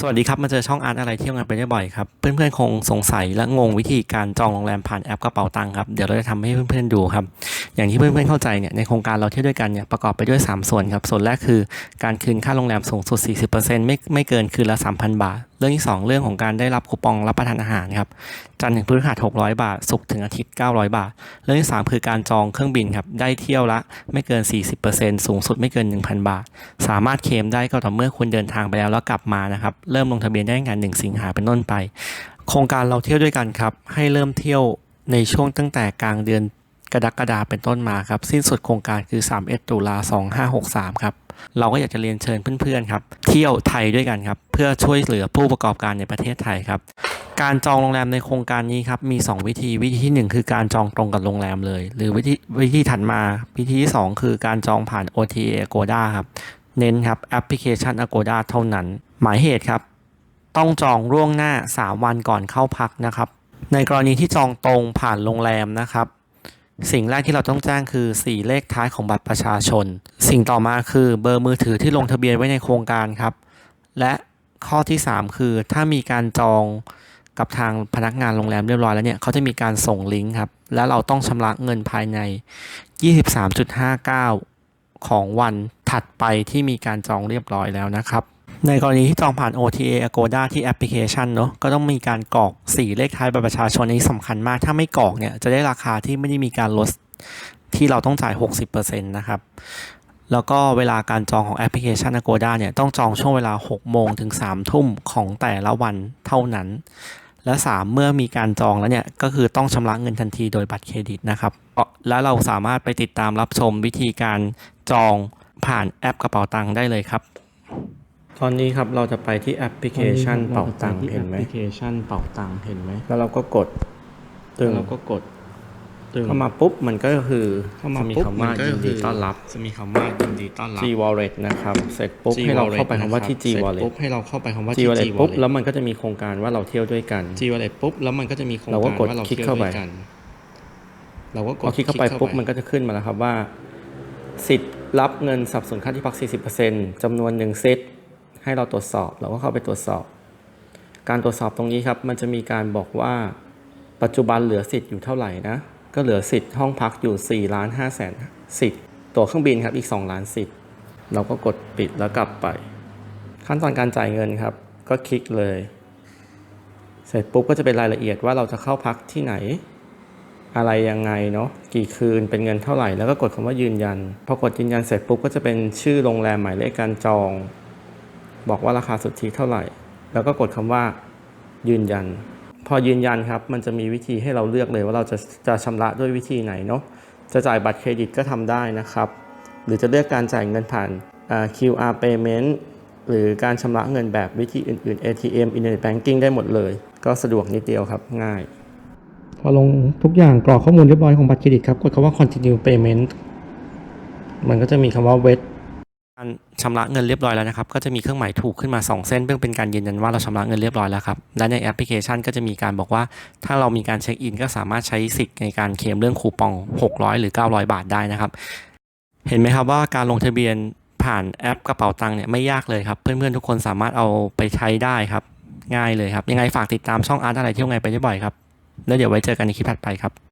สวัสดีครับ มาเจอช่องอาร์ตอะไรเที่ยวงานไปได้บ่อยครับ เพื่อนๆ คงสงสัยและงงวิธีการจองโรงแรมผ่านแอปกระเป๋าตังค์ครับ เดี๋ยวเราจะทำให้เพื่อนๆดูครับ อย่างที่เพื่อนๆเข้าใจเนี่ยในโครงการเราเที่ยวด้วยกันเนี่ยประกอบไปด้วย 3 ส่วนครับส่วนแรกคือการคืนค่าโรงแรมสูงสุด 40%ไม่ไม่เกินคืนละ 3,000 บาท เรื่องที่ 2 เรื่องของการได้รับคูปองรับประทานอาหารครับจันทร์ถึงพฤหัส600 บาทศุกร์ถึงอาทิตย์ 900 บาท เรื่องที่ 3 คือการจองเครื่องบินครับได้เที่ยวละไม่เกิน 40%สูงสุดไม่เกิน 1,000 บาท สามารถเคลมได้ก็ต่อเมื่อคุณเดินทางไปแล้วแล้วกลับมานะครับเริ่มลงทะเบียนได้งาน1สิงหาเป็นต้นไป โครงการเราเที่ยวด้วยกันครับให้เริ่มเที่ยวในช่วงตั้งแต่กลางเดือน กรกฎาเป็นต้นมาครับ สิ้นสุดโครงการคือ 31 ตุลา 2563 ครับ เราก็อยากจะเรียนเชิญเพื่อนๆครับ เที่ยวไทยด้วยกันครับ เพื่อช่วยเหลือผู้ประกอบการในประเทศไทยครับการจองโรงแรมในโครงการนี้ครับมี 2 วิธีวิธีที่ 1 คือการจองตรงกับโรงแรมเลย หรือวิธีวิธีถัดมาวิธีที่ 2 คือการจองผ่าน OTA Agoda ครับเน้นครับแอปพลิเคชัน Agoda เท่านั้น หมายเหตุครับ ต้องจองล่วงหน้า 3 วันก่อนเข้าพักนะครับ ในกรณีที่จองตรงผ่านโรงแรมนะครับ สิ่งแรกที่เราต้องแจ้งคือ 4 เลขท้ายของบัตรประชาชน สิ่งต่อมาคือเบอร์มือถือที่ลงทะเบียนไว้ในโครงการครับ และข้อที่ 3 คือถ้ามีการจองกับทางพนักงานโรงแรมเรียบร้อยแล้วเนี่ยเขาจะมีการส่งลิงก์ครับ และเราต้องชำระเงินภายใน 23.59 ของวันถัดไปที่มีการจองเรียบร้อยแล้วนะครับ ในกรณีที่จองผ่าน OTA Agoda ที่แอปพลิเคชันเนอะก็ต้องมีการกรอก 4 เลขท้ายบัตรประชาชนอันนี้สำคัญมาก ถ้าไม่กรอกเนี่ยจะได้ราคาที่ไม่ได้มีการลดที่เราต้องจ่าย 60%นะครับ แล้วก็เวลาการจองของแอปพลิเคชัน Agoda เนี่ยต้องจองช่วงเวลา 6 โมงถึง 3 ทุ่มของแต่ละวันเท่านั้น และ 3 เมื่อมีการจองแล้วเนี่ยก็คือต้องชำระเงินทันทีโดยบัตรเครดิตนะครับ และเราสามารถไปติดตามรับชมวิธีการจองผ่านแอปกระเป๋าตังค์ได้เลยครับ ตอนนี้ครับเราจะไปที่แอปพลิเคชันเป๋าตังค์เห็นไหมแอปพลิเคชันเป่าตังค์เห็นไหมแล้วเราก็กดตึงแล้วเราก็กดตึงเข้ามาปุ๊บมันก็คือเข้ามาจะมีปุ๊บคำว่าก็ยินดีต้อนรับจะมีคำว่ายินดีต้อนรับ G Wallet นะครับเสร็จปุ๊บ G ให้เรา Wallet เข้าไปคำว่าที่ G นะครับเสร็จ Wallet ปุ๊บให้เราเข้าไปคำว่า G ที่ Wallet G ปุ๊บ Wallet แล้วมันก็จะมีโครงการว่าเราเที่ยวด้วยกัน G Wallet ปุ๊บแล้วมันก็จะมีโครงเราก็การกดว่าเราคลิกเที่ยวเข้าไปด้วยกันเราก็กพอดคลิกเข้าไปปุ๊บมันก็จะขึ้นมาแล้วครับว่า สิทธิ์รับเงินสนับสนุนค่าที่พัก 40%จำนวนหนึ่งเซต ให้เราตรวจสอบ เราก็เข้าไปตรวจสอบ การตรวจสอบตรงนี้ครับ มันจะมีการบอกว่าปัจจุบันเหลือสิทธิ์อยู่เท่าไหร่นะ ก็เหลือสิทธิ์ห้องพักอยู่4ล้าน5แสนสิทธิ์ตั๋วเครื่องบินครับอีก 2 ล้านสิทธิ์เราก็กดปิดแล้วกลับไป ขั้นตอนการจ่ายเงินครับ ก็คลิกเลย เสร็จปุ๊บก็จะเป็นรายละเอียดว่าเราจะเข้าพักที่ไหน อะไรยังไงเนาะกี่คืนเป็นเงินเท่าไหร่ แล้วก็กดคำว่ายืนยัน พอกดยืนยันเสร็จปุ๊บก็จะเป็นชื่อโรงแรมหมายเลขการจอง บอกว่าราคาสุทธิเท่าไหร่ แล้วก็กดคำว่ายืนยัน พอยืนยันครับ มันจะมีวิธีให้เราเลือกเลยว่าเราจะจะชำระด้วยวิธีไหนเนาะจะจ่ายบัตรเครดิตก็ทำได้นะครับ หรือจะเลือกการจ่ายเงินผ่าน QR payment หรือการชำระเงินแบบวิธีอื่น ๆ ATM Internet Banking ได้หมดเลย ก็สะดวกนิดเดียวครับง่าย พอลงทุกอย่างกรอกข้อมูลเรียบร้อยของบัตรเครดิตครับ กดคำว่า continue payment มันก็จะมีคำว่า wait การชำระเงินเรียบร้อยแล้วนะครับ ก็จะมีเครื่องหมายถูกขึ้นมา 2 เส้นเพื่อเป็นการยืนยันว่าเราชำระเงินเรียบร้อยแล้วครับ และในแอปพลิเคชันก็จะมีการบอกว่า ถ้าเรามีการเช็คอิน ก็สามารถใช้สิทธิ์ในการเคลมเรื่องคูปอง 600 หรือ 900 บาทได้นะครับ เห็นไหมครับว่าการลงทะเบียนผ่านแอปกระเป๋าตังค์เนี่ยไม่ยากเลยครับ เพื่อนๆทุกคนสามารถเอาไปใช้ได้ครับ ง่ายเลยครับ ยังไงฝากติดตามช่องอาร์ตอะไรเที่ยวไงไปได้บ่อยครับ แล้วเดี๋ยวไว้เจอกันในคลิปถัดไปครับ